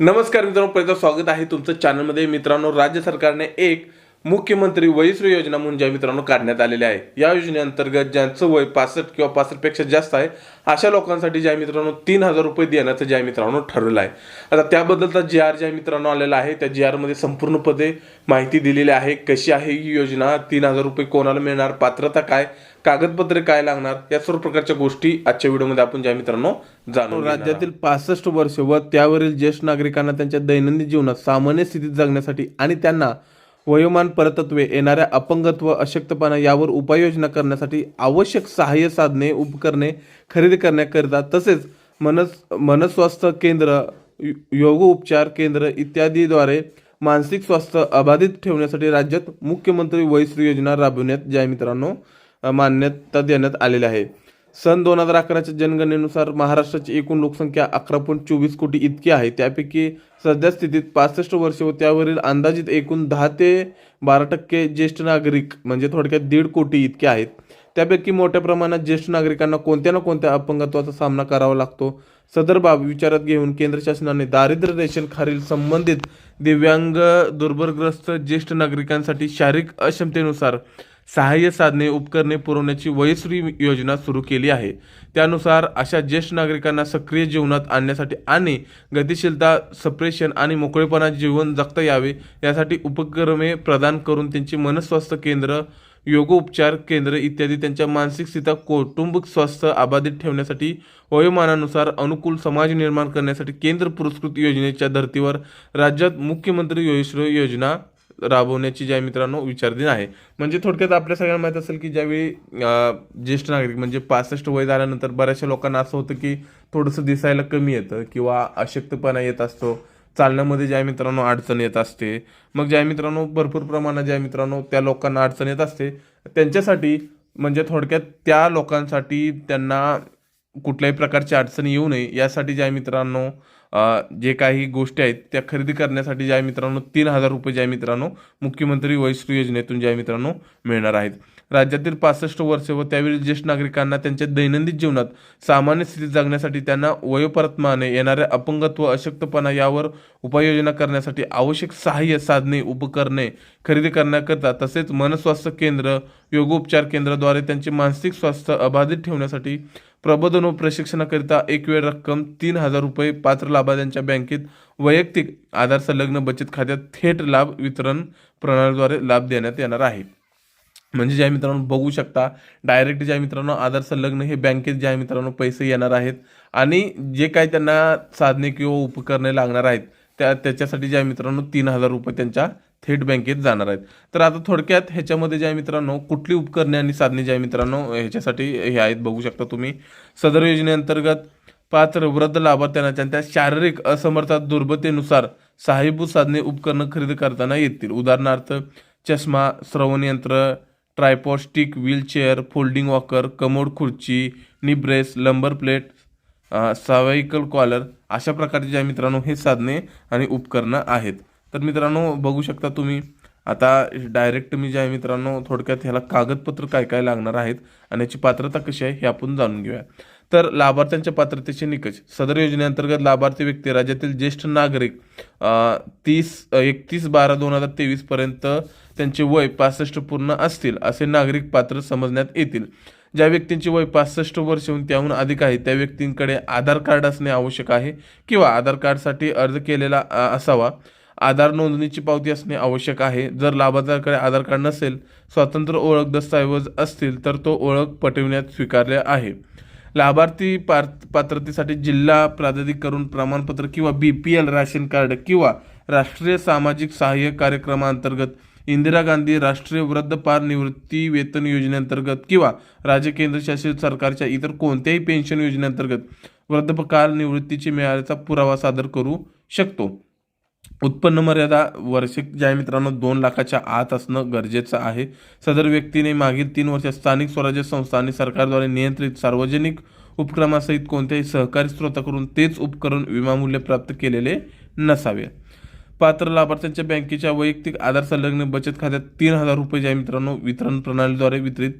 नमस्कार मित्रांनो पहिलं स्वागत आहे तुमचं चॅनलमध्ये मित्रांनो राज्य सरकारने एक मुख्यमंत्री वयश्री योजना म्हणून ज्या मित्रांनो काढण्यात आलेली आहे. या योजनेअंतर्गत ज्यांचं वय पासष्ट किंवा पासष्टपेक्षा जास्त आहे अशा लोकांसाठी ज्या मित्रांनो तीन हजार रुपये देण्याचं ज्या मित्रांनो ठरवलं आहे. आता त्याबद्दलचा जी आर ज्या मित्रांनो आलेला आहे त्या जी आरमध्ये संपूर्णपणे माहिती दिलेली आहे. कशी आहे ही योजना? तीन हजार रुपये कोणाला मिळणार? पात्रता काय? कागदपत्रे काय लागणार? या सर्व प्रकारच्या गोष्टी आजच्या व्हिडिओमध्ये आपण ज्या मित्रांनो जाणून राज्यातील पासष्ट वर्ष व त्यावरील ज्येष्ठ नागरिकांना त्यांच्या दैनंदिन जीवनात सामान्य स्थितीत जगण्यासाठी आणि त्यांना वयोमान परतत्वे येणाऱ्या अपंगत्व अशक्तपणा यावर उपाययोजना करण्यासाठी आवश्यक सहाय्य साधने उपकरणे खरेदी करण्याकरिता तसेच मनस मनस्वास्थ्य केंद्र योग उपचार केंद्र इत्यादीद्वारे मानसिक स्वास्थ्य अबाधित ठेवण्यासाठी राज्यात मुख्यमंत्री वयश्री योजना राबविण्यात ज्या मित्रांनो मान्यता देण्यात आलेली आहे. सन दोन हजार अकराच्या जनगणनेनुसार महाराष्ट्राची एकूण लोकसंख्या अकरा पॉईंट चोवीस कोटी इतकी आहे. त्यापैकी सध्या स्थितीत पासष्ट वर्ष व त्यावरील अंदाजित एकूण दहा ते बारा टक्के ज्येष्ठ नागरिक म्हणजे थोडक्यात दीड कोटी इतके आहेत. त्यापैकी मोठ्या प्रमाणात ज्येष्ठ नागरिकांना कोणत्या ना कोणत्या अपंगत्वाचा सामना करावा लागतो? सदर बाब विचारात घेऊन केंद्र शासनाने दारिद्र्य रेषेखालील संबंधित दिव्यांग दुर्बलग्रस्त ज्येष्ठ नागरिकांसाठी शारीरिक अक्षमतेनुसार सहाय्य साधने उपकरणे पुरवण्याची वयश्री योजना सुरू केली आहे. त्यानुसार अशा ज्येष्ठ नागरिकांना सक्रिय जीवनात आणण्यासाठी आणि गतिशीलता सप्रेशन आणि मोकळेपणा जीवन जगता यावे यासाठी उपक्रमे प्रदान करून त्यांची मनस्वास्थ्य केंद्र योगोपचार केंद्र इत्यादी त्यांच्या मानसिक स्थिती कौटुंबिक स्वास्थ्य अबाधित ठेवण्यासाठी वयोमानानुसार अनुकूल समाज निर्माण करण्यासाठी केंद्र पुरस्कृत योजनेच्या धर्तीवर राज्यात मुख्यमंत्री योजना राबवण्याची ज्या मित्रांनो विचारधीन आहे. म्हणजे थोडक्यात आपल्या सगळ्यांना माहीत असेल की ज्यावेळी ज्येष्ठ नागरिक म्हणजे पासष्ट वय झाल्यानंतर बऱ्याचशा लोकांना असं होतं की थोडंसं दिसायला कमी येतं किंवा अशक्तपणा येत असतो. चालण्यामध्ये ज्या मित्रांनो अडचण येत असते. मग ज्या मित्रांनो भरपूर प्रमाणात ज्या मित्रांनो त्या लोकांना अडचण येत असते. त्यांच्यासाठी म्हणजे थोडक्यात त्या लोकांसाठी त्यांना कुठल्याही प्रकारची अडचण येऊ नये यासाठी ज्या मित्रांनो जे काही गोष्टी आहेत त्या खरेदी करण्यासाठी ज्या मित्रांनो तीन हजार रुपये ज्या मित्रांनो मुख्यमंत्री वयश्री योजनेतून ज्या मित्रांनो मिळणार आहेत. राज्यातील पासष्ट वर्षे व त्यावेळी ज्येष्ठ नागरिकांना त्यांच्या दैनंदिन जीवनात सामान्य स्थितीत जगण्यासाठी त्यांना वयोपरत्माने येणाऱ्या अपंगत्व अशक्तपणा यावर उपाययोजना करण्यासाठी आवश्यक सहाय्य साधने उपकरणे खरेदी करण्याकरता तसेच मनस्वास्थ्य केंद्र योगोपचार केंद्राद्वारे त्यांचे मानसिक स्वास्थ्य अबाधित ठेवण्यासाठी प्रबोधन व प्रशिक्षणाकरिता एक वेळ रक्कम तीन हजार रुपये पात्र लाभार्थ्यांच्या बँकेत वैयक्तिक आधार संलग्न बचत खात्यात थेट लाभ वितरण प्रणालीद्वारे लाभ देण्यात येणार आहे. म्हणजे ज्या मित्रांनो बघू शकता डायरेक्ट ज्या मित्रांनो आधार संलग्न हे बँकेत ज्या मित्रांनो पैसे येणार आहेत आणि जे काही त्यांना साधने किंवा उपकरणे लागणार आहेत त्या त्याच्यासाठी ज्या मित्रांनो तीन हजार रुपये त्यांच्या थेट बँकेत जाणार आहेत. तर आता थोडक्यात ह्याच्यामध्ये ज्या मित्रांनो कुठली उपकरणे आणि साधने ज्या मित्रांनो ह्याच्यासाठी हे आहेत बघू शकता तुम्ही. सदर योजनेअंतर्गत पात्र वृद्ध लाभार्थ्यांना त्यांच्या शारीरिक असमर्था दुर्बलतेनुसार सहाय्यभूत साधने उपकरणं खरेदी करताना येतील. उदाहरणार्थ चष्मा श्रवण यंत्र tripod stick wheelchair folding walker commode खुर्ची knee brace lumbar plate cervical collar अशा प्रकारचे ज्या मित्रांनो हे साधने आणि उपकरणं आहेत. तर मित्रांनो बघू शकता तुम्ही आता डायरेक्ट मी ज्या आहे मित्रांनो थोडक्यात ह्याला कागदपत्र काय काय लागणार आहेत आणि याची पात्रता कशी आहे हे आपण जाणून घेऊया. तर लाभार्थ्यांच्या पात्रतेचे निकष. सदर योजनेअंतर्गत लाभार्थी व्यक्ती राज्यातील ज्येष्ठ नागरिक तीस एकतीस बारा दोन हजार तेवीस पर्यंत त्यांचे वय पासष्ट पूर्ण असतील असे नागरिक पात्र समजण्यात येतील. ज्या व्यक्तींचे वय पासष्ट वर्षहून त्याहून अधिक आहे त्या व्यक्तींकडे आधार कार्ड असणे आवश्यक आहे किंवा आधार कार्डसाठी अर्ज केलेला असावा. आधार नोंदणीची पावती असणे आवश्यक आहे. जर लाभार्थ्याकडे आधार कार्ड नसेल स्वतंत्र ओळख दस्तऐवज असतील तर तो ओळख पटविण्यात स्वीकारले आहे. लाभार्थी पार पात्रतेसाठी जिल्हा प्राधिकरण प्रमाणपत्र किंवा B P L ration card किंवा राष्ट्रीय सामाजिक सहाय्य कार्यक्रमाअंतर्गत इंदिरा गांधी राष्ट्रीय वृद्धपार निवृत्ती वेतन योजनेअंतर्गत किंवा राज्य केंद्रशासित सरकारच्या इतर कोणत्याही पेन्शन योजनेअंतर्गत वृद्धकाल निवृत्तीची मिळाल्याचा पुरावा सादर करू शकतो. उत्पन्न मर्यादा वार्षिक ज्या मित्रांनो दोन लाखाच्या आत असणं गरजेचं आहे. सदर व्यक्तीने मागील तीन वर्षात स्थानिक स्वराज्य संस्था आणि सरकारद्वारे नियंत्रित सार्वजनिक उपक्रमासहित कोणत्याही सहकारी स्रोताकडून तेच उपकरण विमामूल्य प्राप्त केलेले नसावे. पात्र लाभार्थ्यांच्या बँकेच्या वैयक्तिक आधार संलग्न बचत खात्यात तीन हजार रुपये ज्या मित्रांनो वितरण प्रणालीद्वारे वितरित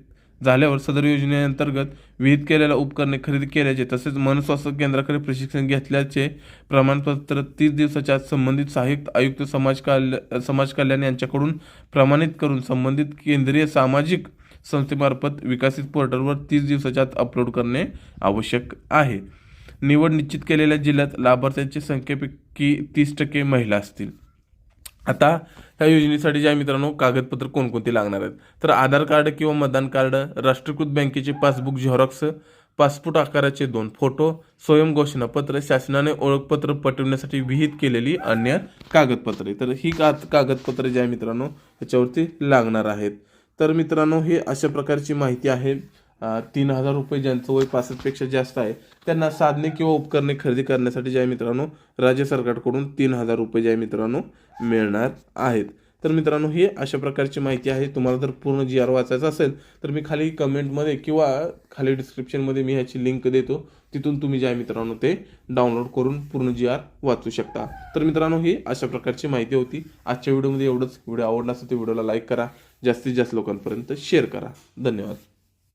झाल्यावर सदर योजनेअंतर्गत विहित केलेल्या उपकरणे खरेदी केल्याचे तसेच मनस्वास्थ्य केंद्राकडे प्रशिक्षण घेतल्याचे प्रमाणपत्र तीस दिवसाच्या आत संबंधित सहाय्यक आयुक्त समाज कल्या समाज कल्याण यांच्याकडून प्रमाणित करून संबंधित केंद्रीय सामाजिक संस्थेमार्फत विकसित पोर्टलवर तीस दिवसाच्या आत अपलोड करणे आवश्यक आहे. निवड निश्चित केलेल्या जिल्ह्यात लाभार्थ्यांची संख्येपैकी तीस टक्के महिला असतील. आता ह्या योजनेसाठी ज्या मित्रांनो कागदपत्र कोणकोणती लागणार आहेत? तर आधार कार्ड किंवा मतदान कार्ड राष्ट्रीयकृत बँकेचे पासबुक झेरॉक्स पासपोर्ट आकाराचे दोन फोटो स्वयं घोषणापत्र शासनाने ओळखपत्र पटवण्यासाठी विहित केलेली अन्य कागदपत्रे. तर ही का कागदपत्रे ज्या मित्रांनो ह्याच्यावरती लागणार आहेत. तर मित्रांनो ही अशा प्रकारची माहिती आहे. तीन हजार रुपये ज्यांचं वय पासष्टपेक्षा जास्त आहे त्यांना साधने किंवा उपकरणे खरेदी करण्यासाठी ज्या मित्रांनो राज्य सरकारकडून तीन हजार रुपये ज्या मित्रांनो मिळणार आहेत. तर मित्रांनो ही अशा प्रकारची माहिती आहे. तुम्हाला जर पूर्ण जी आर वाचायचं असेल तर मी खाली कमेंटमध्ये किंवा खाली डिस्क्रिप्शनमध्ये मी ह्याची लिंक देतो. तिथून तुम्ही ज्या मित्रांनो ते डाउनलोड करून पूर्ण जी आर वाचू शकता. तर मित्रांनो ही अशा प्रकारची माहिती होती. आजच्या व्हिडिओमध्ये एवढंच. व्हिडिओ आवडला असेल तर व्हिडिओला लाईक करा. जास्तीत जास्त लोकांपर्यंत शेअर करा. धन्यवाद.